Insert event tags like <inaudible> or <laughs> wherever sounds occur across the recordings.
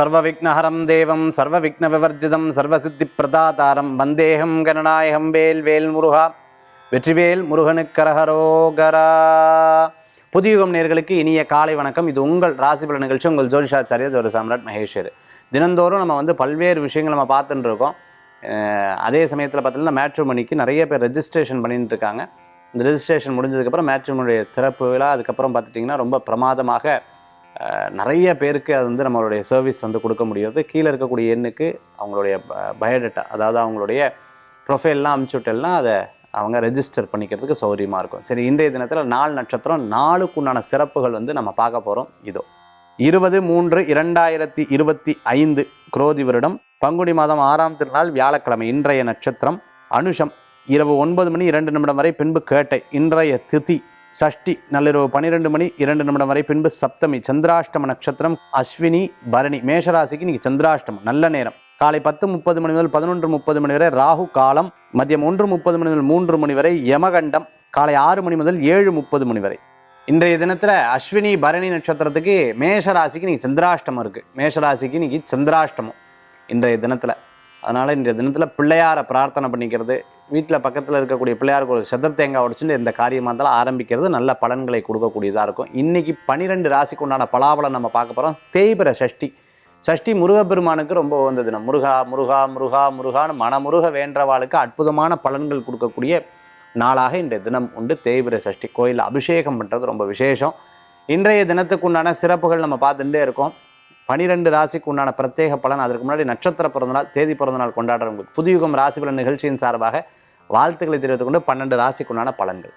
சர்வவிக்னஹரம் தேவம் சர்வவிக்ன விவர்ஜிதம் சர்வசித்தி பிரதாதாரம் வந்தேகம் கணநாயகம் வேல் வேல் முருகா. வெற்றிவேல் முருகனுக்கரஹரோகரா புதியுகம் நேர்களுக்கு இனிய காலை வணக்கம். இது உங்கள் ராசிபல நிகழ்ச்சி. உங்கள் ஜோதிஷாச்சாரியர் ஒரு சாம்ராட் மகேஸ்வர். தினந்தோறும் நம்ம வந்து பல்வேறு விஷயங்கள் நம்ம பார்த்துட்டு இருக்கோம். அதே சமயத்தில் பார்த்தீங்கன்னா மேட்ரிமோனிக்கு நிறைய பேர் ரெஜிஸ்ட்ரேஷன் பண்ணிட்டு இருக்காங்க. இந்த ரெஜிஸ்ட்ரேஷன் முடிஞ்சதுக்கப்புறம் மேட்ரிமோனியுடைய திறப்பு விழா அதுக்கப்புறம் பார்த்துட்டிங்கன்னா ரொம்ப பிரமாதமாக நிறைய பேருக்கு அது வந்து நம்மளுடைய சர்வீஸ் வந்து கொடுக்க முடியாது. கீழே இருக்கக்கூடிய எண்ணுக்கு அவங்களுடைய பயோடேட்டா அதாவது அவங்களுடைய ப்ரொஃபைல்லாம் அமுச்சுட்டெல்லாம் அதை அவங்க ரெஜிஸ்டர் பண்ணிக்கிறதுக்கு சௌகரியமாக இருக்கும். சரி இன்றைய தினத்தில் நாலு நட்சத்திரம் நாளுக்குண்டான சிறப்புகள் வந்து நம்ம பார்க்க போகிறோம் இதோ இருபது மூன்று இரண்டாயிரத்தி இருபத்தி ஐந்து குரோதி வருடம் பங்குனி மாதம் ஆறாம் திருநாள் வியாழக்கிழமை இன்றைய நட்சத்திரம் அனுஷம் இரவு ஒன்பது மணி இரண்டு நிமிடம் வரை பின்பு கேட்டை இன்றைய திதி சஷ்டி நள்ளிரவு பன்னிரெண்டு மணி இரண்டு நிமிடம் வரை பின்பு சப்தமி சந்திராஷ்டம நட்சத்திரம் அஸ்வினி பரணி மேஷராசிக்கு இன்னைக்கு சந்திராஷ்டமம் நல்ல நேரம். காலை பத்து முப்பது மணி முதல் பதினொன்று முப்பது மணி வரை ராகு காலம் மதியம் ஒன்று முப்பது மணி முதல் மூன்று மணி வரை யமகண்டம் காலை ஆறு மணி முதல் ஏழு முப்பது மணி வரை. இன்றைய தினத்தில் அஸ்வினி பரணி நட்சத்திரத்துக்கு மேஷராசிக்கு இன்றைக்கி இன்னைக்கு சந்திராஷ்டமம் இருக்குது மேஷராசிக்கு இன்னைக்கு சந்திராஷ்டமம் இன்றைய தினத்தில். அதனால் இன்றைய தினத்தில் பிள்ளையாரை பிரார்த்தனை பண்ணிக்கிறது வீட்டில் பக்கத்தில் இருக்கக்கூடிய பிள்ளையாருக்கு ஒரு சதுர தேங்காய் உடைச்சுட்டு இந்த காரியமாக இருந்தாலும் ஆரம்பிக்கிறது நல்ல பலன்களை கொடுக்கக்கூடியதாக இருக்கும். இன்றைக்கி பனிரெண்டு ராசிக்கு உண்டான பலாபலம் நம்ம பார்க்க போகிறோம் தேய்பிர சஷ்டி. சஷ்டி முருகப்பெருமானுக்கு ரொம்ப உகந்த தினம். முருகா முருகா முருகா முருகான்னு மனமுருக வேண்டவாளுக்கு அற்புதமான பலன்கள் கொடுக்கக்கூடிய நாளாக இன்றைய தினம் உண்டு. தேய்பிர சஷ்டி. கோயிலில் அபிஷேகம் பண்ணுறது ரொம்ப விசேஷம். இன்றைய தினத்துக்கு உண்டான சிறப்புகள் நம்ம பார்த்துட்டே இருக்கோம். பனிரெண்டு ராசிக்கு உண்டான பிரத்யேக பலன் அதற்கு முன்னாடி நட்சத்திர பிறந்தநாள் தேதி பிறந்தநாள் கொண்டாடுறவங்களுக்கு புதியுகம் ராசி பலன் நிகழ்ச்சியின் சார்பாக வாழ்த்துக்களை தெரிவித்துக் கொண்டு பன்னெண்டு ராசிக்கு உண்டான பலன்கள்.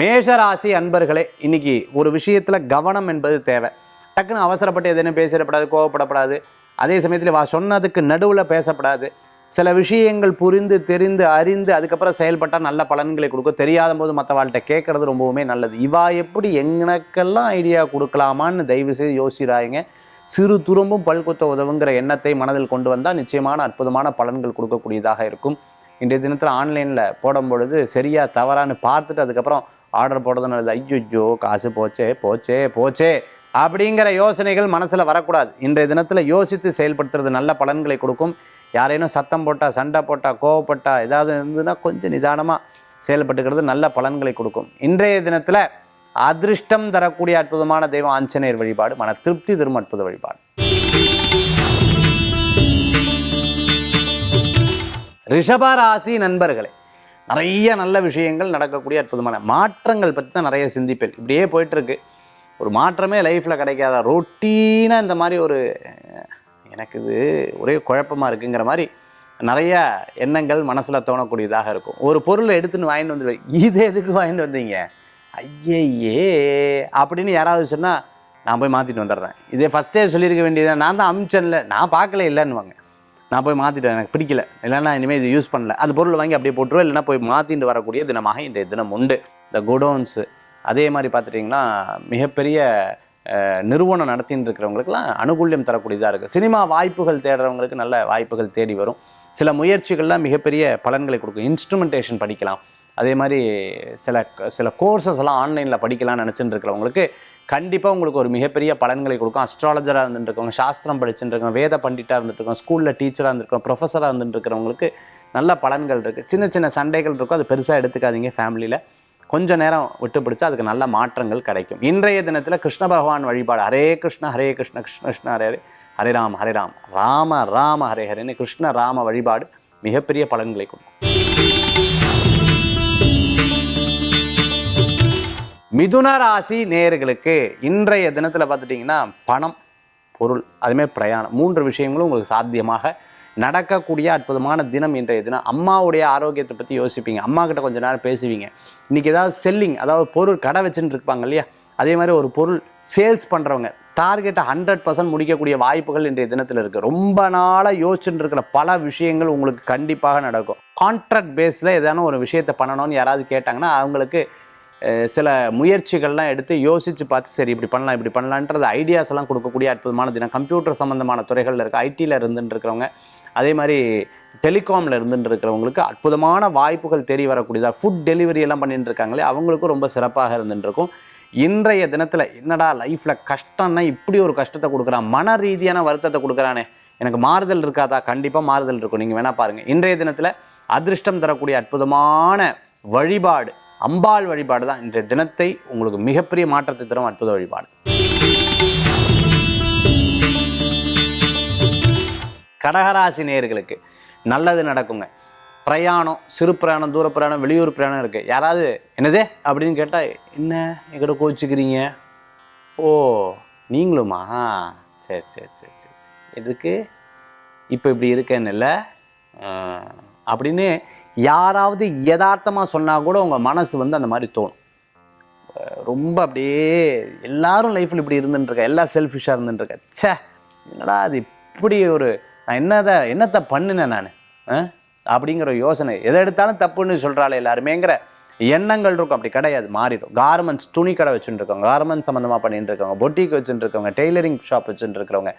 மேஷ ராசி அன்பர்களே இன்னைக்கு ஒரு விஷயத்துல கவனம் என்பது தேவை. டக்குன்னு அவசரப்பட்டு எதுன்னு பேசிடப்படாது கோவப்படப்படாது. அதே சமயத்தில் வா சொன்னதுக்கு நடுவில் பேசப்படாது. சில விஷயங்கள் புரிந்து தெரிந்து அறிந்து அதுக்கப்புறம் செயல்பட்டால் நல்ல பலன்களை கொடுக்கும். தெரியாத போது மற்றவாள்கிட்ட கேட்குறது ரொம்பவுமே நல்லது. இவா எப்படி எனக்கெல்லாம் ஐடியா கொடுக்கலாமான்னு தயவு செய்து யோசிக்கிறாங்க சிறு துரும்பும் பல்குத்த உதவுங்கிற எண்ணத்தை மனதில் கொண்டு வந்தால் நிச்சயமான அற்புதமான பலன்கள் கொடுக்கக்கூடியதாக இருக்கும். இன்றைய தினத்தில் ஆன்லைனில் போடும் பொழுது சரியா தவறான்னு பார்த்துட்டு அதுக்கப்புறம் ஆர்டர் போடுறது நல்லது ஐயோ காசு போச்சே போச்சே போச்சே அப்படிங்கிற யோசனைகள் மனசில் வரக்கூடாது. இன்றைய தினத்தில் யோசித்து செயல்படுத்துறது நல்ல பலன்களை கொடுக்கும். யாரேனும் சத்தம் போட்டால் சண்டை போட்டால் கோவப்பட்டால் ஏதாவது இருந்ததுன்னா கொஞ்சம் நிதானமாக செயல்பட்டுக்கிறது நல்ல பலன்களை கொடுக்கும். இன்றைய தினத்தில் அதிர்ஷ்டம் தரக்கூடிய அற்புதமான தெய்வம் ஆஞ்சநேயர் வழிபாடு மன திருப்தி தரும் அற்புத வழிபாடு. ரிஷபராசி நண்பர்களே நிறைய நல்ல விஷயங்கள் நடக்கக்கூடிய அற்புதமான மாற்றங்கள் பற்றி தான் நிறைய சிந்திப்பேன். இப்படியே போயிட்டுருக்கு ஒரு மாற்றமே லைஃப்பில் கிடைக்காத ரொட்டீனாக இந்த மாதிரி ஒரு எனக்கு இது ஒரே குழப்பமாக இருக்குங்கிற மாதிரி நிறைய எண்ணங்கள் மனசில் தோணக்கூடியதாக இருக்கும். ஒரு பொருளை எடுத்துன்னு வாங்கிட்டு வந்துடுவேன் இது எதுக்கு வாங்கிட்டு வந்தீங்க? ஐயையே அப்படின்னு யாராவது சொன்னால் நான் போய் மாற்றிட்டு வந்துடுறேன். இதே ஃபஸ்ட்டே சொல்லியிருக்க வேண்டியது நான் தான் அமிச்சன்ல. நான் பார்க்கல இல்லைன்னுவாங்க. நான் போய் மாற்றிட்டேன் எனக்கு பிடிக்கல. இல்லைன்னா இனிமேல் இது யூஸ் பண்ணல. அந்த பொருள் வாங்கி அப்படியே போட்டுருவேன் இல்லைன்னா போய் மாற்றிட்டு வரக்கூடிய தினமாக இன்றைய தினம் உண்டு. இந்த குடோன்ஸு அதே மாதிரி பார்த்துட்டிங்கன்னா மிகப்பெரிய நிறுவனம் நடத்தின்னு இருக்கிறவங்களுக்குலாம் அனுகூல்யம் தரக்கூடியதாக இருக்குது சினிமா வாய்ப்புகள் தேடுறவங்களுக்கு நல்ல வாய்ப்புகள் தேடி வரும். சில முயற்சிகள்லாம் மிகப்பெரிய பலன்களை கொடுக்கும். இன்ஸ்ட்ருமெண்டேஷன் படிக்கலாம். அதே மாதிரி சில சில கோர்சஸ் எல்லாம் ஆன்லைனில் படிக்கலாம்னு நினச்சிட்டு இருக்கிறவங்களுக்கு கண்டிப்பாக உங்களுக்கு ஒரு மிகப்பெரிய பலன்களை கொடுக்கும். அஸ்ட்ராலஜராக இருந்துட்டு இருக்கவங்க சாஸ்திரம் படிச்சுட்டுருக்கோம் வேத பண்டிட்டாக இருந்துட்டுருக்கோம் ஸ்கூலில் டீச்சராக இருந்திருக்கோம் ப்ரொஃபஸராக இருந்துட்டு இருக்கிறவங்களுக்கு நல்ல பலன்கள் இருக்குது சின்ன சின்ன சண்டைகள் இருக்கும். அது பெருசாக எடுத்துக்காதீங்க ஃபேமிலியில் கொஞ்ச நேரம் விட்டு பிடிச்சா அதுக்கு நல்ல மாற்றங்கள் கிடைக்கும். இன்றைய தினத்தில் கிருஷ்ண பகவான் வழிபாடு ஹரே கிருஷ்ண ஹரே கிருஷ்ண கிருஷ்ண கிருஷ்ண ஹரே ஹரே ஹரே ராம் ஹரே ராம் ராம ராம ஹரே ஹரேன்னு கிருஷ்ண ராம வழிபாடு மிகப்பெரிய பலன்களை கொடுக்கும். மிதுன ராசி நேயர்களுக்கு இன்றைய தினத்தில் பார்த்துட்டிங்கன்னா பணம் பொருள் அதுமாதிரி பிரயாணம் மூன்று விஷயங்களும் உங்களுக்கு சாத்தியமாக நடக்கக்கூடிய அற்புதமான தினம் இன்றைய தினம். அம்மாவுடைய ஆரோக்கியத்தை பற்றி யோசிப்பீங்க. அம்மா கிட்ட கொஞ்ச நேரம் பேசுவீங்க. இன்றைக்கி ஏதாவது செல்லிங் அதாவது பொருள் கடை வச்சுன்னு இருப்பாங்க இல்லையா? அதே மாதிரி ஒரு பொருள் சேல்ஸ் பண்ணுறவங்க டார்கெட்டை ஹண்ட்ரட் பர்சன்ட் முடிக்கக்கூடிய வாய்ப்புகள் இன்றைய தினத்தில் இருக்குது ரொம்ப நாளாக யோசிச்சுட்டு இருக்கிற பல விஷயங்கள் உங்களுக்கு கண்டிப்பாக நடக்கும். கான்ட்ராக்ட் பேஸில் ஏதான ஒரு விஷயத்தை பண்ணணும்னு யாராவது கேட்டாங்கன்னா அவங்களுக்கு சில முயற்சிகள்லாம் எடுத்து யோசித்து பார்த்து சரி இப்படி பண்ணலாம் இப்படி பண்ணலான்றது ஐடியாஸ் எல்லாம் கொடுக்கக்கூடிய அற்புதமான தினம். கம்ப்யூட்டர் சம்மந்தமான துறைகளில் இருக்க ஐடியில் இருந்துட்டு இருக்கிறவங்க அதே மாதிரி டெலிகாமில் இருந்துட்டு இருக்கிறவங்களுக்கு அற்புதமான வாய்ப்புகள் தேடி வரக்கூடியதாக ஃபுட் டெலிவரி எல்லாம் பண்ணிட்டு இருக்காங்களே அவங்களுக்கும் ரொம்ப சிறப்பாக இருந்துட்டுருக்கும் இன்றைய தினத்தில் என்னடா லைஃப்பில் கஷ்டம்னா இப்படி ஒரு கஷ்டத்தை கொடுக்குறான் மன ரீதியான வருத்தத்தை கொடுக்குறானே. எனக்கு மாறுதல் இருக்காதா? கண்டிப்பாக மாறுதல் இருக்கும். நீங்கள் வேணால் பாருங்கள் இன்றைய தினத்தில் அதிர்ஷ்டம் தரக்கூடிய அற்புதமான வழிபாடு அம்பாள் வழிபாடு தான் இன்றைய தினத்தை உங்களுக்கு மிகப்பெரிய மாற்றத்தை தரும் அற்புத வழிபாடு. கடகராசி நேயர்களுக்கு நல்லது நடக்குங்க. பிரயாணம் சிறு பிரயாணம் தூர பிரயாணம் வெளியூர் பிரயாணம் இருக்குது யாராவது என்னது? அப்படின்னு கேட்டால் என்ன? எங்கிட்ட கோச்சிக்கிறீங்க? ஓ நீங்களுமா? சரி சரி சரி சரி. எதுக்கு? இப்போ இப்படி இருக்கேன்னு இல்லை. அப்படின்னு யாராவது யதார்த்தமாக சொன்னால் கூட உங்கள் மனசு வந்து அந்த மாதிரி தோணும். ரொம்ப அப்படியே எல்லாரும் லைஃப்பில் இப்படி இருந்துட்டுருக்கேன் எல்லாம் செல்ஃபிஷாக இருந்துட்டுருக்கேன் ச்சே என்னடா அது இப்படி ஒரு நான் என்னதை என்னத்தை பண்ணினேன் நான்? அப்படிங்கிற யோசனை. எதை எடுத்தாலும் தப்புன்னு சொல்கிறாள் எல்லாருமேங்கிற எண்ணங்கள் இருக்கும். அப்படி கிடையாது. மாறிடும். கார்மெண்ட்ஸ் துணி கடை வச்சுட்டு இருக்கவங்க கார்மெண்ட்ஸ் சம்மந்தமாக பண்ணிட்டு இருக்கவங்க பொட்டிக் வச்சுட்டு இருக்கவங்க டெய்லரிங் ஷாப் வச்சுட்டு இருக்கிறவங்க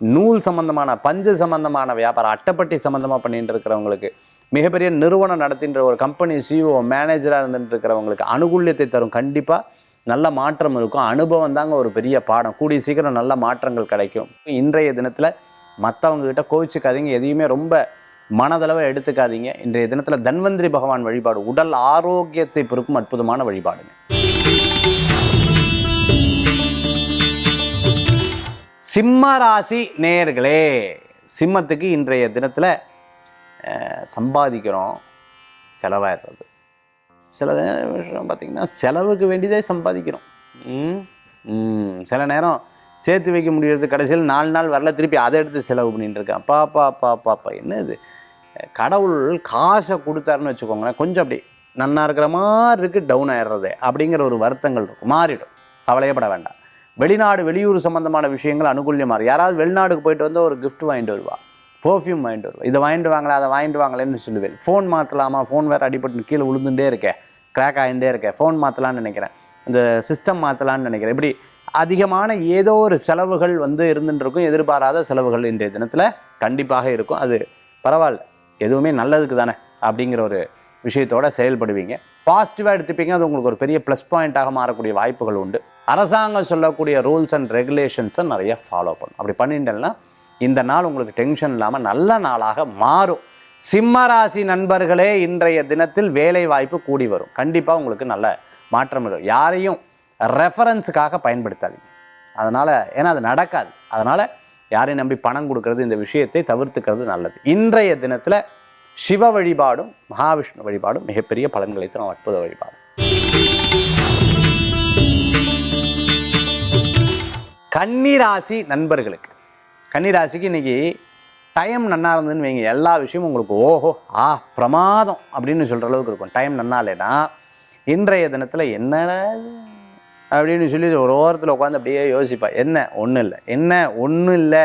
நூல் சம்மந்தமான பஞ்சு சம்மந்தமான வியாபாரம் அட்டைப்பட்டி சம்மந்தமாக பண்ணிட்டு இருக்கிறவங்களுக்கு மிகப்பெரிய நிறுவனம் நடத்தின்ற ஒரு கம்பெனி சிஓ மேனேஜராக இருந்துட்டு இருக்கிறவங்களுக்கு அனுகூல்யத்தை தரும். கண்டிப்பாக நல்ல மாற்றம் இருக்கும். அனுபவம் தாங்க ஒரு பெரிய பாடம். கூடிய சீக்கிரம் நல்ல மாற்றங்கள் கிடைக்கும். இன்றைய தினத்தில் மற்றவங்க கிட்ட கோவிச்சுக்காதீங்க. எதையுமே ரொம்ப மனதளவை எடுத்துக்காதீங்க. இன்றைய தினத்தில் தன்வந்திரி பகவான் வழிபாடு உடல் ஆரோக்கியத்தை பெருக்கும் அற்புதமான வழிபாடுங்க. சிம்ம ராசி நேயர்களே சிம்மத்துக்கு இன்றைய தினத்தில் சம்பாதிக்கிறோம். செலவாயிடுறது. சில விஷயம் பார்த்திங்கன்னா செலவுக்கு வேண்டியதே சம்பாதிக்கிறோம். ம், ம். சில நேரம் சேர்த்து வைக்க முடியறது கடைசியில் நாலு நாள் வரல திருப்பி அதை எடுத்து செலவு பண்ணிட்டு இருக்கேன் பாப்பா அப்பா என்ன இது கடவுள் காசை கொடுத்தாருன்னு வச்சுக்கோங்களேன் கொஞ்சம் அப்படி நன்னா இருக்கிற மாதிரி இருக்குது டவுன் ஆயிடுறது அப்படிங்கிற ஒரு வருத்தங்கள் இருக்கும். மாறிடும். கவலையப்பட வேண்டாம். வெளிநாடு வெளியூர் சம்பந்தமான விஷயங்கள் அனுகூல்யமாக யாராவது வெளிநாடுக்கு போயிட்டு வந்து ஒரு கிஃப்ட் வாங்கிட்டு வருவா. பர்ஃப்யூம் வாங்கிட்டு வருவா. இதை வாங்கிட்டு வாங்கலாம் அதை வாங்கிட்டு வாங்களேன்னு சொல்லுவேன். ஃபோன் மாற்றலாமா ஃபோன் வேறு அடிபட்டு கீழே விழுந்துட்டே இருக்கேன் க்ராக் ஆகிட்டே இருக்கேன் ஃபோன் மாற்றலான்னு நினைக்கிறேன். இந்த சிஸ்டம் மாற்றலான்னு நினைக்கிறேன். இப்படி அதிகமான ஏதோ ஒரு செலவுகள் வந்து இருந்துருக்கும் எதிர்பாராத செலவுகள் இன்றைய தினத்தில் கண்டிப்பாக இருக்கும். அது பரவாயில்ல. எதுவுமே நல்லதுக்கு தானே அப்படிங்கிற ஒரு விஷயத்தோட செயல்படுவீங்க. பாசிட்டிவாக எடுத்துப்பீங்க. அது உங்களுக்கு ஒரு பெரிய ப்ளஸ் பாயிண்ட்டாக மாறக்கூடிய வாய்ப்புகள் உண்டு. அரசாங்கம் சொல்லக்கூடிய ரூல்ஸ் அண்ட் ரெகுலேஷன்ஸை நிறைய ஃபாலோ பண்ணும். அப்படி பண்ணிட்டேன்னா இந்த நாள் உங்களுக்கு டென்ஷன் இல்லாமல் நல்ல நாளாக மாறும். சிம்ம ராசி நண்பர்களே இன்றைய தினத்தில் வேலை வாய்ப்பு கூடி வரும். கண்டிப்பாக உங்களுக்கு நல்ல மாற்றம் வரும். யாரையும் ரெஃபரன்ஸுக்காக பயன்படுத்தாதீங்க. அதனால் ஏன்னா அது நடக்காது. அதனால் யாரையும் நம்பி பணம் கொடுக்கறது இந்த விஷயத்தை தவிர்த்துக்கிறது நல்லது. இன்றைய தினத்தில் சிவ வழிபாடும் மகாவிஷ்ணு வழிபாடும் மிகப்பெரிய பலன்களை தரும் அற்புத வழிபாடு. கன்னிராசி நண்பர்களுக்கு. கன்னிராசிக்கு இன்னைக்கு டைம் நன்னா இருந்ததுன்னு வைங்க எல்லா விஷயமும் உங்களுக்கு ஓஹோ ஆ பிரமாதம் அப்படின்னு சொல்கிற அளவுக்கு இருக்கும். டைம் நன்னா இல்லைன்னா இன்றைய தினத்தில் என்ன அப்படின்னு சொல்லி ஒரு ஓரத்தில் உட்காந்து அப்படியே யோசிப்பா. என்ன? ஒன்றும் இல்லை. என்ன? ஒன்றும் இல்லை.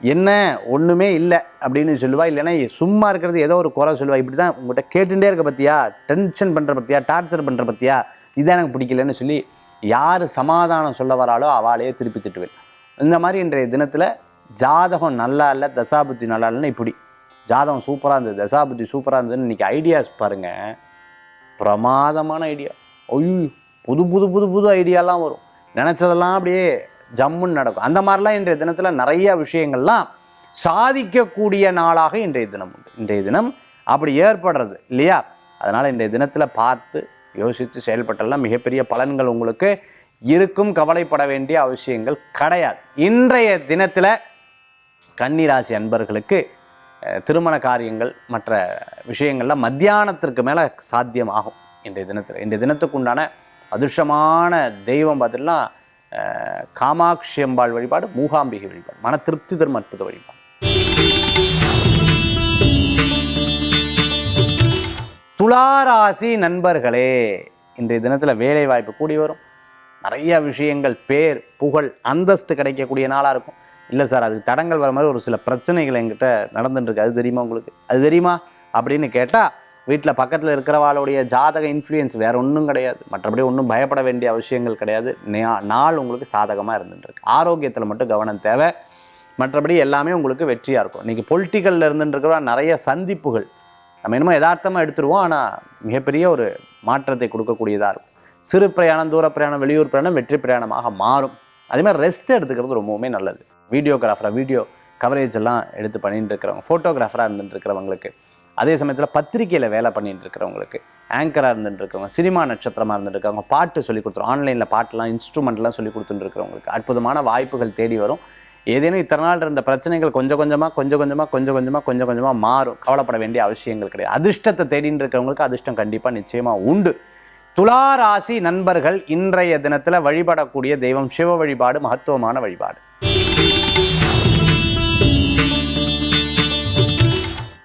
என்ன? ஒன்றுமே இல்லை அப்படின்னு சொல்லுவாள் இல்லைன்னா சும்மா இருக்கிறது ஏதோ ஒரு குறை சொல்லுவாள் இப்படி தான் உங்கள்கிட்ட கேட்டுகிட்டே இருக்க பத்தியா? டென்ஷன் பண்ணுற பற்றியா டார்ச்சர் பண்ணுற பற்றியா இதான் எனக்கு பிடிக்கலன்னு சொல்லி யார் சமாதானம் சொல்ல வராளோ அவளையே திருப்பி திட்டுவேன். இந்த மாதிரி இன்றைய தினத்தில் ஜாதகம் நல்லா இல்லை தசாபுத்தி நல்லா இல்லைன்னா இப்படி. ஜாதகம் சூப்பராக இருந்தது தசாபுத்தி சூப்பராக இருந்ததுன்னு இன்றைக்கி ஐடியாஸ் பாருங்கள் பிரமாதமான ஐடியா ஐயோ. புது புது புது புது ஐடியாலாம் வரும். நினச்சதெல்லாம் அப்படியே ஜம்முன்னு நடக்கும். அந்த மாதிரிலாம் இன்றைய தினத்தில் நிறைய விஷயங்கள்லாம் சாதிக்கக்கூடிய நாளாக இன்றைய தினம் உண்டு. இன்றைய தினம் அப்படி ஏற்படுறது இல்லையா? அதனால் இன்றைய தினத்தில் பார்த்து யோசித்து செயல்பட்டெல்லாம் மிகப்பெரிய பலன்கள் உங்களுக்கு இருக்கும். கவலைப்பட வேண்டிய அவசியங்கள் கிடையாது. இன்றைய தினத்தில் கன்னிராசி அன்பர்களுக்கு திருமண காரியங்கள் மற்ற விஷயங்கள்லாம் மத்தியானத்திற்கு மேலே சாத்தியமாகும் இன்றைய தினத்தில். இன்றைய தினத்துக்கு உண்டான அதிர்ஷ்டமான தெய்வம் பார்த்தீங்கன்னா காமாட்சி அம்பாள் வழிபாடு மூகாம்பிகை வழிபாடு மன திருப்தி தரும் அற்புத வழிபாடு. துளாராசி நண்பர்களே இன்றைய தினத்தில் வேலை வாய்ப்பு கூடி வரும். நிறைய விஷயங்கள் பேர் புகழ் அந்தஸ்து கிடைக்கக்கூடிய நாளாக இருக்கும். இல்லை சார் அதுக்கு தடங்கள் வர மாதிரி ஒரு சில பிரச்சனைகள் என்கிட்ட நடந்துட்டுருக்கு அது தெரியுமா உங்களுக்கு? அது தெரியுமா? அப்படின்னு கேட்டால் வீட்டில் பக்கத்தில் இருக்கிறவாளுடைய ஜாதக இன்ஃப்ளூயன்ஸ் வேறு ஒன்றும் கிடையாது. மற்றபடி ஒன்றும் பயப்பட வேண்டிய அவசியங்கள் கிடையாது. நாள் உங்களுக்கு சாதகமாக இருந்துட்டுருக்கு. ஆரோக்கியத்தில் மட்டும் கவனம் தேவை. மற்றபடி எல்லாமே உங்களுக்கு வெற்றியாக இருக்கும். இன்றைக்கி பொலிட்டிக்கலில் இருந்துட்டுருக்கிற நிறைய சந்திப்புகள். நம்ம என்னமோ யதார்த்தமாக எடுத்துருவோம். ஆனால் மிகப்பெரிய ஒரு மாற்றத்தை கொடுக்கக்கூடியதாக இருக்கும். சிறு பிரயாணம் தூர பிரயாணம் வெளியூர் பிரயாணம் வெற்றி பிரயாணமாக மாறும். அதே மாதிரி ரெஸ்ட் எடுத்துக்கிறது ரொம்பவுமே நல்லது. வீடியோகிராஃபராக வீடியோ கவரேஜ் எல்லாம் எடுத்து பண்ணிட்டு இருக்கிறவங்க ஃபோட்டோகிராஃபராக இருந்துட்டு இருக்கிறவங்களுக்கு அதே சமயத்தில் பத்திரிக்கையில் வேலை பண்ணிட்டு இருக்கிறவங்களுக்கு ஆங்கராக இருந்துட்டு இருக்கவங்க சினிமா நட்சத்திரமாக இருந்துட்டு இருக்கவங்க பாட்டு சொல்லி கொடுத்துரும் ஆன்லைனில் பாட்டெலாம் இன்ஸ்ட்ருமெண்ட்லாம் சொல்லி கொடுத்துட்டு இருக்கிறவங்களுக்கு அற்புதமான வாய்ப்புகள் தேடி வரும். ஏதேனும் இத்தனை நாள் இருந்த பிரச்சனைகள் கொஞ்சம் கொஞ்சமாக கொஞ்சம் கொஞ்சமாக கொஞ்சம் கொஞ்சமாக கொஞ்சம் கொஞ்சமாக மாறும். கவலைப்பட வேண்டிய அவசியங்கள் கிடையாது. அதிர்ஷ்டத்தை தேடின்னு இருக்கிறவங்களுக்கு அதிர்ஷ்டம் கண்டிப்பாக நிச்சயமாக உண்டு. துலா ராசி நண்பர்கள் இன்றைய தினத்தில் வழிபடக்கூடிய தெய்வம் சிவ வழிபாடு மகத்துவமான வழிபாடு.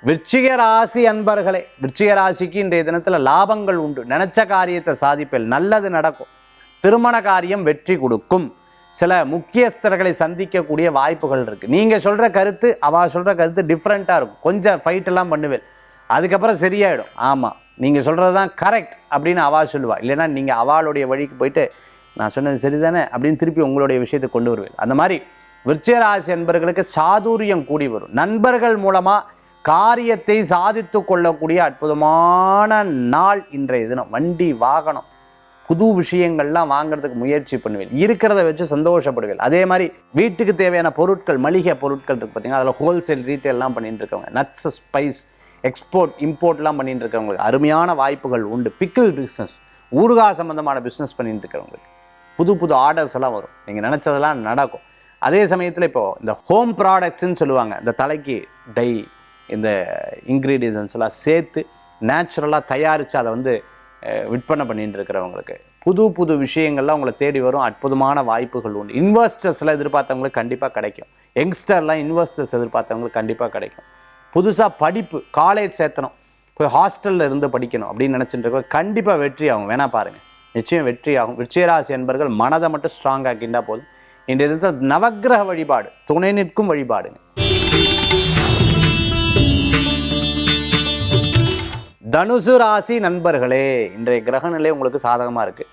விருச்சிக ராசி அன்பர்களே விருச்சிக ராசிக்கு இன்றைய தினத்தில் லாபங்கள் உண்டு. நினைச்ச காரியத்தை சாதிப்பில் நல்லது நடக்கும். திருமண காரியம் வெற்றி கொடுக்கும். சில முக்கியஸ்தர்களை சந்திக்கக்கூடிய வாய்ப்புகள் இருக்குது நீங்கள் சொல்கிற கருத்து அவள் சொல்கிற கருத்து டிஃப்ரெண்ட்டாக இருக்கும். கொஞ்சம் ஃபைட்டெல்லாம் பண்ணுவேன். அதுக்கப்புறம் சரியாயிடும். ஆமாம் நீங்கள் சொல்கிறது தான் கரெக்ட் அப்படின்னு அவா சொல்லுவாள் இல்லைன்னா நீங்கள் அவளுடைய வழிக்கு போயிட்டு நான் சொன்னது சரிதானே அப்படின்னு திருப்பி உங்களுடைய விஷயத்தை கொண்டு வருவேன். அந்த மாதிரி விருச்சிகராசி என்பர்களுக்கு அன்பர்களுக்கு சாதுரியம் கூடி வரும். நண்பர்கள் மூலமாக காரியத்தை சாதித்து கொள்ளக்கூடிய அற்புதமான நாள் இன்றைய தினம். வண்டி வாகனம் புது விஷயங்கள்லாம் வாங்குறதுக்கு முயற்சி பண்ணுவேன். இருக்கிறத வச்சு சந்தோஷப்படுவேன். அதே மாதிரி வீட்டுக்கு தேவையான பொருட்கள் மளிகை பொருட்கள் இருக்கு பார்த்தீங்கன்னா அதில் ஹோல்சேல் ரீட்டைல்லாம் பண்ணிட்டு இருக்கவங்க நட்ஸ் ஸ்பைஸ் எக்ஸ்போர்ட் இம்போர்ட்லாம் பண்ணிட்டு இருக்கவங்களுக்கு அருமையான வாய்ப்புகள் உண்டு. பிக்கிள் பிஸ்னஸ் ஊறுகாய் சம்மந்தமான பிஸ்னஸ் பண்ணிட்டு இருக்கிறவங்களுக்கு புது புது ஆர்டர்ஸ் எல்லாம் வரும். நீங்கள் நினச்சதெல்லாம் நடக்கும். அதே சமயத்தில் இப்போ இந்த ஹோம் ப்ராடக்ட்ஸ்ன்னு சொல்லுவாங்க. இந்த தலைக்கு டை இந்த இன்க்ரீடியன்ஸ் எல்லாம் சேர்த்து நேச்சுரலாக தயாரித்து அதை வந்து விற்பனை பண்ணிட்டு இருக்கிறவங்களுக்கு. புது புது விஷயங்கள்லாம் உங்களை தேடி வரும். அற்புதமான வாய்ப்புகள் உண்டு. இன்வெஸ்டர்ஸில் எதிர்பார்த்தவங்களுக்கு கண்டிப்பாக கிடைக்கும். யங்ஸ்டர்லாம் இன்வெஸ்டர்ஸ் எதிர்பார்த்தவங்களுக்கு கண்டிப்பாக கிடைக்கும். புதுசாக படிப்பு காலேஜ் சேர்த்தணும். போய் ஹாஸ்டலில் இருந்து படிக்கணும் அப்படின்னு நினச்சிட்டு இருக்கோம் கண்டிப்பாக வெற்றி ஆகும் வேணா பாருங்கள் நிச்சயம் வெற்றி ஆகும் விருச்சிகராசி என்பர்கள் மனதை மட்டும் ஸ்ட்ராங் ஆக்கிண்டா போதும். இன்றைய தினத்தில் நவக்கிரக வழிபாடு துணை நிற்கும் வழிபாடுங்க. தனுசு ராசி நண்பர்களே இன்றைய கிரகநிலை உங்களுக்கு சாதகமாக இருக்குது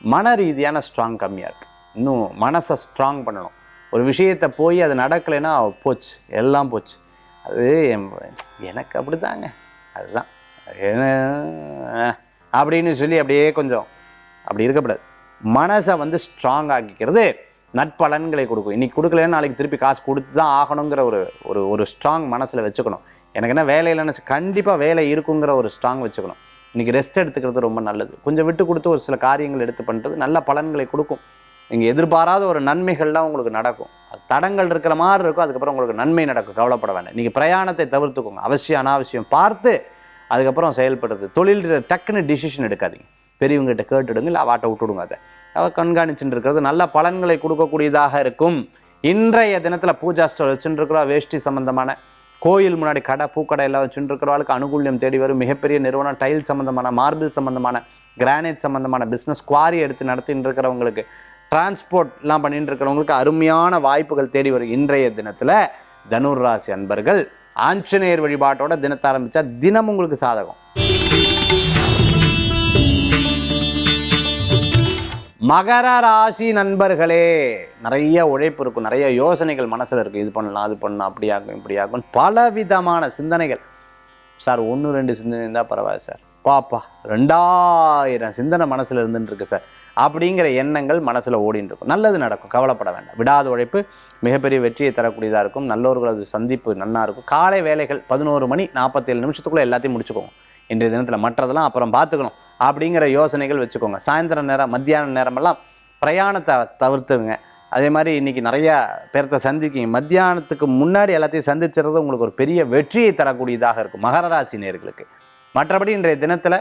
மன ரீதியான ஸ்ட்ராங் கம்மியாக இருக்குது இன்னும் மனசை ஸ்ட்ராங் பண்ணணும். ஒரு விஷயத்தை போய் அது நடக்கலைன்னா போச்சு. எல்லாம் போச்சு. அது என் எனக்கு அப்படிதாங்க. அதுதான். என்ன- அப்படின்னு சொல்லி அப்படியே கொஞ்சம் அப்படி இருக்கக்கூடாது மனசை வந்து ஸ்ட்ராங் ஆக்கிக்கிறது நட்பலன்களை கொடுக்கும். இன்றைக்கி கொடுக்கலன்னு நாளைக்கு திருப்பி காசு கொடுத்து தான் ஆகணுங்கிற ஒரு ஒரு ஒரு ஸ்ட்ராங் மனசில் வச்சுக்கணும். எனக்கு என்ன வேலை இல்லைன்னு கண்டிப்பாக வேலை இருக்குங்கிற ஒரு ஸ்ட்ராங் வச்சுக்கணும். இன்னைக்கு ரெஸ்ட் எடுத்துக்கிறது ரொம்ப நல்லது. கொஞ்சம் விட்டு கொடுத்து ஒரு சில காரியங்கள் எடுத்து பண்ணுறது நல்ல பலன்களை கொடுக்கும். நீங்கள் எதிர்பாராத ஒரு நன்மைகள்லாம் உங்களுக்கு நடக்கும். அது தடங்கள் இருக்கிற மாதிரி இருக்கும் அதுக்கப்புறம் உங்களுக்கு நன்மை நடக்கும். கவலைப்பட வேண்டாம். நீங்கள் பிரயாணத்தை தவிர்த்துக்கோங்க. அவசியம் அனாவசியம் பார்த்து அதுக்கப்புறம் செயல்படுறது. தொழில் டக்குன்னு டிசிஷன் எடுக்காதீங்க. பெரியவங்ககிட்ட கேட்டுடுங்க இல்லை அவாட்ட விட்டுடுங்க அதை. அவ கண்காணிச்சுட்டு இருக்கிறது நல்ல பலன்களை கொடுக்கக்கூடியதாக இருக்கும். இன்றைய தினத்தில் பூஜா ஸ்டோர் வச்சுட்டு இருக்கிறோம். வேஷ்டி சம்பந்தமான கோயில் முன்னாடி கடை பூக்கடை எல்லாம் வச்சுட்டு இருக்கிறவங்களுக்கு அனுகூல்யம் தேடி வரும். மிகப்பெரிய நிறுவனம் டைல் சம்மந்தமான மார்பிள் சம்மந்தமான கிரானைட் சம்பந்தமான பிஸ்னஸ் குவாரி எடுத்து நடத்திட்டு இருக்கிறவங்களுக்கு டிரான்ஸ்போர்ட்லாம் பண்ணிட்டு இருக்கிறவங்களுக்கு அருமையான வாய்ப்புகள் தேடி வரும். இன்றைய தினத்தில் தனுர் ராசி அன்பர்கள் ஆஞ்சநேயர் வழிபாட்டோட தினத்தை ஆரம்பிச்சா தினம் உங்களுக்கு சாதகம். மகர ராசி நண்பர்களே நிறைய உழைப்பு இருக்கும் நிறைய யோசனைகள் மனசில் இருக்குது இது பண்ணலாம் அது பண்ணலாம் அப்படியாகும் இப்படியாகும் பலவிதமான சிந்தனைகள். சார் ஒன்று ரெண்டு சிந்தனை இருந்தால் பரவாயில்ல சார். பாப்பா ரெண்டாயிரம் சிந்தனை மனசில் இருந்துட்டு இருக்கு சார். அப்படிங்கிற எண்ணங்கள் மனசில் ஓடின்னு இருக்கும் நல்லது நடக்கும் கவலைப்பட வேண்டாம். விடாத உழைப்பு மிகப்பெரிய வெற்றியை தரக்கூடியதாக இருக்கும். நல்லவர்களது சந்திப்பு நல்லா இருக்கும். காலை வேலைகள் பதினோரு மணி நாற்பத்தேழு நிமிஷத்துக்குள்ளே எல்லாத்தையும் முடிச்சுக்கோங்க. இன்றைய தினத்தில் மற்றதெல்லாம் அப்புறம் பார்த்துக்கணும். அப்படிங்கிற யோசனைகள் வச்சுக்கோங்க. சாயந்தர நேரம் மத்தியான நேரமெல்லாம் பிரயாணத்தை தவிர்த்துங்க அதே மாதிரி இன்றைக்கி நிறையா பேர்த்த சந்திக்கிங்க. மத்தியானத்துக்கு முன்னாடி எல்லாத்தையும் சந்திச்சிடுறது உங்களுக்கு ஒரு பெரிய வெற்றியை தரக்கூடியதாக இருக்கும். மகர ராசி நேர்களுக்கு. மற்றபடி இன்றைய தினத்தில்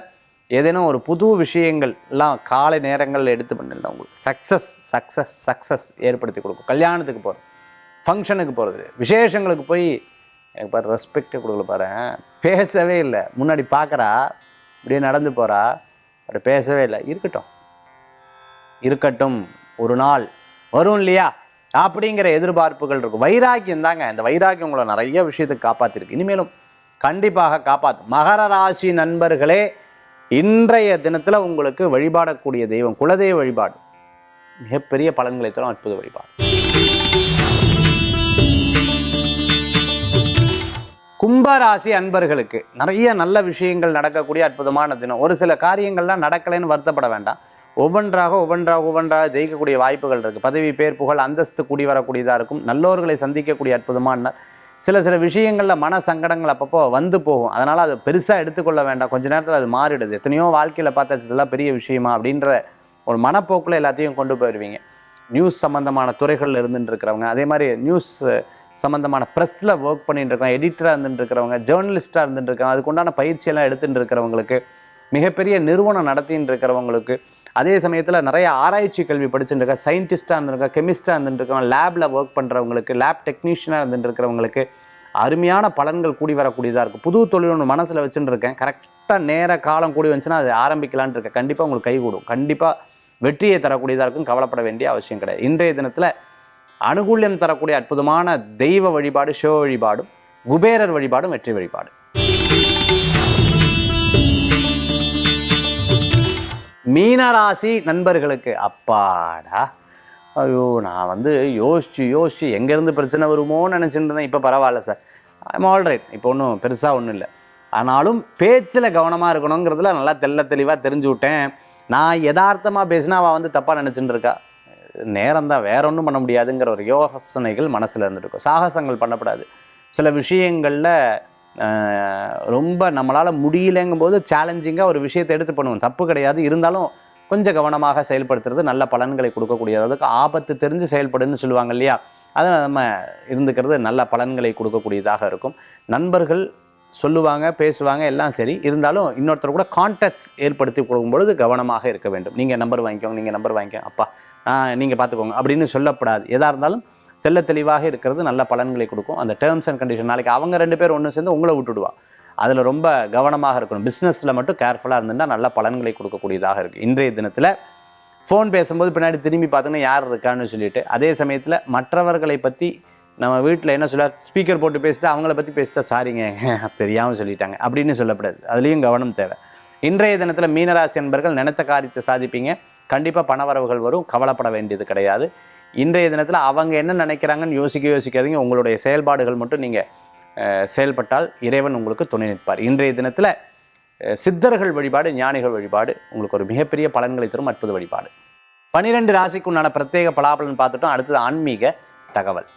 ஏதேனும் ஒரு புது விஷயங்கள் எல்லாம் காலை நேரங்களில் எடுத்து பண்ணிடலாம் உங்களுக்கு சக்ஸஸ் சக்ஸஸ் சக்ஸஸ் ஏற்படுத்தி கொடுக்கும். கல்யாணத்துக்கு போகிறது ஃபங்க்ஷனுக்கு போகிறது விசேஷங்களுக்கு போய் எனக்கு பாரு ரெஸ்பெக்டே கொடுக்கல பாரு. பேசவே இல்லை. முன்னாடி பார்க்குறா இப்படியே நடந்து போகிறா அவர் பேசவே இல்லை. இருக்கட்டும். இருக்கட்டும். ஒரு நாள். வரும் இல்லையா? அப்படிங்கிற எதிர்பார்ப்புகள் இருக்கும். வைராக்கியம் தாங்க. இந்த வைராக்கியம் உங்களை நிறைய விஷயத்துக்கு காப்பாற்றிருக்கு இனிமேலும் கண்டிப்பாக காப்பாற்றும் மகர ராசி நண்பர்களே இன்றைய தினத்தில் உங்களுக்கு வழிபாடக்கூடிய தெய்வம் குலதெய்வ வழிபாடு. மிகப்பெரிய பலன்களை தரும் அற்புத வழிபாடு. கும்பராசி அன்பர்களுக்கு நிறைய நல்ல விஷயங்கள் நடக்கக்கூடிய அற்புதமான தினம். ஒரு சில காரியங்கள்லாம் நடக்கலைன்னு வருத்தப்பட வேண்டாம். ஒவ்வொன்றாக ஒவ்வொன்றாக ஒவ்வொன்றாக ஜெயிக்கக்கூடிய வாய்ப்புகள் இருக்குது பதவி பேர் புகழ் அந்தஸ்து கூடி வரக்கூடியதாக இருக்கும். நல்லோர்களை சந்திக்கக்கூடிய அற்புதமான சில சில விஷயங்களில் மன சங்கடங்கள் அப்பப்போ வந்து போகும். அதனால் அது பெருசாக எடுத்துக்கொள்ள வேண்டாம். கொஞ்ச நேரத்தில் அது மாறிடுது. எத்தனையோ வாழ்க்கையில் பார்த்தா இதெல்லாம் பெரிய விஷயமா? அப்படின்ற ஒரு மனப்போக்கில் எல்லாத்தையும் கொண்டு போயிடுவீங்க நியூஸ் சம்மந்தமான துறைகளில் இருந்துட்டு இருக்கிறவங்க. அதே மாதிரி நியூஸ் சம்மந்தமான ப்ரெஸ்ஸில் ஒர்க் பண்ணிட்டு இருக்கவங்க எடிட்டராக இருந்துட்டு இருக்கிறவங்க ஜேர்னலிஸ்ட்டாக இருந்துட்டு இருக்காங்க அதுக்குண்டான பயிற்சியெல்லாம் எடுத்துகிட்டு இருக்கிறவங்களுக்கு மிகப்பெரிய நிறுவனம் நடத்தின்னு இருக்கிறவங்களுக்கு அதே சமயத்தில் நிறைய ஆராய்ச்சி கல்வி படிச்சுட்டு இருக்க சயின்டிஸ்ட்டாக இருந்திருக்க கெமிஸ்டாக இருந்துட்டு லேபில் ஒர்க் பண்ணுறவங்களுக்கு லேப் டெக்னீஷியனாக இருந்துட்டுருக்கிறவங்களுக்கு அருமையான பலன்கள் கூடி வரக்கூடியதாக இருக்கும் புது தொழில் ஒன்று மனசில் வச்சுட்டு இருக்கேன் கரெக்டாக நேர காலம் கூடி வந்துச்சுன்னா அது ஆரம்பிக்கலான் இருக்கேன். கண்டிப்பாக உங்களுக்கு கைகூடும் கண்டிப்பாக வெற்றியை தரக்கூடியதாக இருக்கும் கவலைப்பட வேண்டிய அவசியம் கிடையாது. இன்றைய தினத்தில் அனுகூல்யம் தரக்கூடிய அற்புதமான தெய்வ வழிபாடு சிவ வழிபாடும் குபேரர் வழிபாடும் வெற்றி வழிபாடு. மீனராசி நண்பர்களுக்கு அப்பாடா. ஐயோ நான் வந்து யோசிச்சு யோசிச்சு எங்கேருந்து பிரச்சனை வருமோன்னு நினச்சிட்டு இருந்தேன் இப்போ பரவாயில்ல சார். ஐம் ஆல்ரைட் இப்போ ஒன்றும் பெருசாக ஒன்றும் இல்லை. ஆனாலும் பேச்சில் கவனமாக இருக்கணுங்கிறதுல நல்லா தெல்ல தெளிவாக தெரிஞ்சு விட்டேன். நான் யதார்த்தமாக பேசினா அவள் வந்து தப்பாக நினச்சிட்டு இருக்கா நேரம் தான் வேற ஒன்றும் பண்ண முடியாதுங்கிற ஒரு யோசனைகள் மனசில் இருந்துருக்கும். சாகசங்கள் பண்ணக்கூடாது சில விஷயங்களில் ரொம்ப நம்மளால் முடியலைங்கும்போது சேலஞ்சிங்காக ஒரு விஷயத்தை எடுத்து பண்ணுவோம். தப்பு கிடையாது. இருந்தாலும் கொஞ்சம் கவனமாக செயல்படுத்துறது நல்ல பலன்களை கொடுக்கக்கூடியது அதுக்கு ஆபத்து தெரிஞ்சு செயல்படுன்னு சொல்லுவாங்க இல்லையா? அதை நம்ம இருந்துக்கிறது நல்ல பலன்களை கொடுக்கக்கூடியதாக இருக்கும். நண்பர்கள் சொல்லுவாங்க பேசுவாங்க எல்லாம் சரி. இருந்தாலும் இன்னொருத்தர் கூட கான்டாக்ட்ஸ் ஏற்படுத்தி கொடுக்கும்பொழுது கவனமாக இருக்க வேண்டும். நீங்கள் நம்பர் வாங்கிக்கோங்க நீங்கள் நம்பர் வாங்கிக்கோங்க. அப்பா நீங்கள் பார்த்துக்கோங்க. அப்படின்னு சொல்லப்படாது. எதாக இருந்தாலும் தெள்ள தெளிவாக இருக்கிறது நல்ல பலன்களை கொடுக்கும். அந்த டேர்ம்ஸ் அண்ட் கண்டிஷன் நாளைக்கு அவங்க ரெண்டு பேர் ஒன்று சேர்ந்து உங்களை விட்டுடுவா. அதில் ரொம்ப கவனமாக இருக்கணும். பிஸ்னஸில் மட்டும் கேர்ஃபுல்லாக இருந்துன்னா நல்ல பலன்களை கொடுக்கக்கூடியதாக இருக்குது இன்றைய தினத்தில் ஃபோன் பேசும்போது பின்னாடி திரும்பி பார்த்தோன்னா யார் இருக்கான்னு சொல்லிட்டு. அதே சமயத்தில் மற்றவர்களை பற்றி நம்ம வீட்டில் என்ன சொல்ல ஸ்பீக்கர் போட்டு பேசிட்டு அவங்கள பற்றி பேசிட்டா சாரிங்க <laughs> தெரியாமல் சொல்லிட்டாங்க. அப்படின்னு சொல்லப்படாது. அதுலேயும் கவனம் தேவை. இன்றைய தினத்தில் மீனராசி என்பர்கள் நினைத்த காரியத்தை சாதிப்பீங்க. கண்டிப்பாக பணவரவுகள் வரும். கவலைப்பட வேண்டியது கிடையாது. இன்றைய தினத்தில் அவங்க என்ன நினைக்கிறாங்கன்னு யோசிக்க யோசிக்காதீங்க. உங்களுடைய செயல்பாடுகள் மட்டும் நீங்கள் செயல்பட்டால் இறைவன் உங்களுக்கு துணை நிற்பார். இன்றைய தினத்தில் சித்தர்கள் வழிபாடு ஞானிகள் வழிபாடு உங்களுக்கு ஒரு மிகப்பெரிய பலன்களை தரும் அற்புத வழிபாடு. பனிரெண்டு ராசிக்கு உண்டான பிரத்யேக பலாபலன் பார்த்துட்டோம். அடுத்தது ஆன்மீக தகவல்.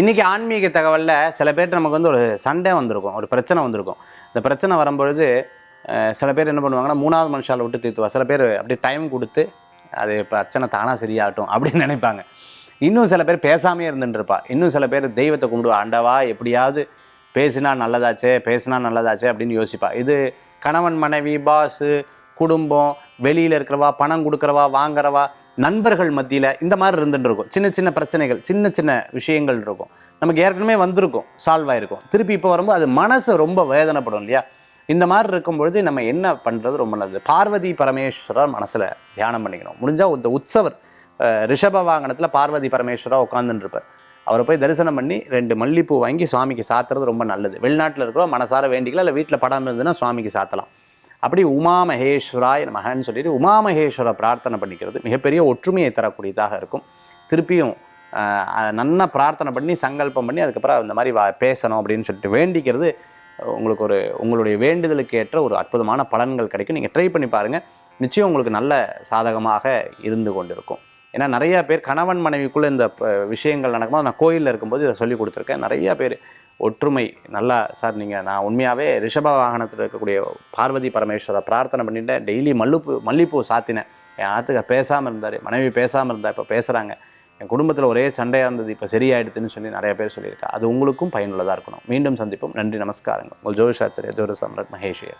இன்னைக்கு ஆன்மீக தகவலில் சில பேர் நமக்கு வந்து ஒரு சண்டை வந்திருக்கும். ஒரு பிரச்சனை வந்திருக்கும். இந்த பிரச்சனை வரும்பொழுது சில பேர் என்ன பண்ணுவாங்கன்னா மூணாவது மனுஷால் விட்டு தீர்த்துவா. சில பேர் அப்படியே டைம் கொடுத்து அது பிரச்சனை தானாக சரியாகட்டும் அப்படின்னு நினைப்பாங்க. இன்னும் சில பேர் பேசாமே இருந்துட்டுருப்பா. இன்னும் சில பேர் தெய்வத்தை கும்பிடுவா. ஆண்டவா எப்படியாவது பேசினா நல்லதாச்சே பேசினா நல்லதாச்சே அப்படின்னு யோசிப்பா. இது கணவன் மனைவி பாஸு குடும்பம் வெளியில் இருக்கிறவா பணம் கொடுக்குறவா வாங்குறவா நண்பர்கள் மத்தியில் இந்த மாதிரி இருந்துட்டு இருக்கும் சின்ன சின்ன பிரச்சனைகள் சின்ன சின்ன விஷயங்கள் இருக்கும். நமக்கு ஏற்கனவே வந்திருக்கும் சால்வ் ஆகிருக்கும் திருப்பி இப்போ வரும்போது அது மனசு ரொம்ப வேதனைப்படும் இல்லையா? இந்த மாதிரி இருக்கும்பொழுது நம்ம என்ன பண்ணுறது ரொம்ப நல்லது. பார்வதி பரமேஸ்வரர் மனசில் தியானம் பண்ணிக்கணும். முடிஞ்சால் இந்த உற்சவர் ரிஷப வாகனத்தில் பார்வதி பரமேஸ்வராக உட்காந்துருப்பார் அவரை போய் தரிசனம் பண்ணி ரெண்டு மல்லிப்பூ வாங்கி சுவாமிக்கு சாத்துறது ரொம்ப நல்லது. வெளிநாட்டில் இருக்கிறோம் மனசார வேண்டிக்கலாம் இல்லை வீட்டில் படம் இருந்ததுன்னா சுவாமிக்கு சாத்தலாம். அப்படி உமா மகன் சொல்லிட்டு உமா மகேஸ்வர பிரார்த்தனை பண்ணிக்கிறது மிகப்பெரிய ஒற்றுமையை தரக்கூடியதாக இருக்கும். திருப்பியும் நல்லா பிரார்த்தனை பண்ணி சங்கல்பம் பண்ணி அதுக்கப்புறம் இந்த மாதிரி வா பேசணும் அப்படின்னு சொல்லிட்டு வேண்டிக்கிறது உங்களுக்கு ஒரு உங்களுடைய வேண்டுதலுக்கு ஏற்ற ஒரு அற்புதமான பலன்கள் கிடைக்கும். நீங்கள் ட்ரை பண்ணி பாருங்கள் நிச்சயம் உங்களுக்கு நல்ல சாதகமாக இருந்து கொண்டிருக்கும். ஏன்னா நிறையா பேர் கணவன் மனைவிக்குள்ளே இந்த விஷயங்கள் நடக்கும்போது நான் கோயிலில் இருக்கும்போது இதை சொல்லி கொடுத்துருக்கேன். நிறையா பேர் ஒற்றுமை நல்லா சார் நீங்கள் நான் உண்மையாகவே ரிஷப வாகனத்தில் இருக்கக்கூடிய பார்வதி பரமேஸ்வரை பிரார்த்தனை பண்ணிட்டேன். டெய்லி மல்லுப்பூ மல்லிப்பூ சாத்தினேன். என் ஆத்துக்க பேசாமல் இருந்தார் மனைவி பேசாமல் இருந்தால் இப்போ பேசுகிறாங்க என் குடும்பத்தில் ஒரே சண்டையாக இருந்தது இப்போ சரியாயிடுதுன்னு சொல்லி நிறைய பேர் சொல்லியிருக்கா. அது உங்களுக்கும் பயனுள்ளதாக இருக்கணும். மீண்டும் சந்திப்போம். நன்றி நமஸ்காரங்கள். உங்கள் ஜோதிஷாச்சரிய ஜோதி சம்ரத் மகேஷ்வர்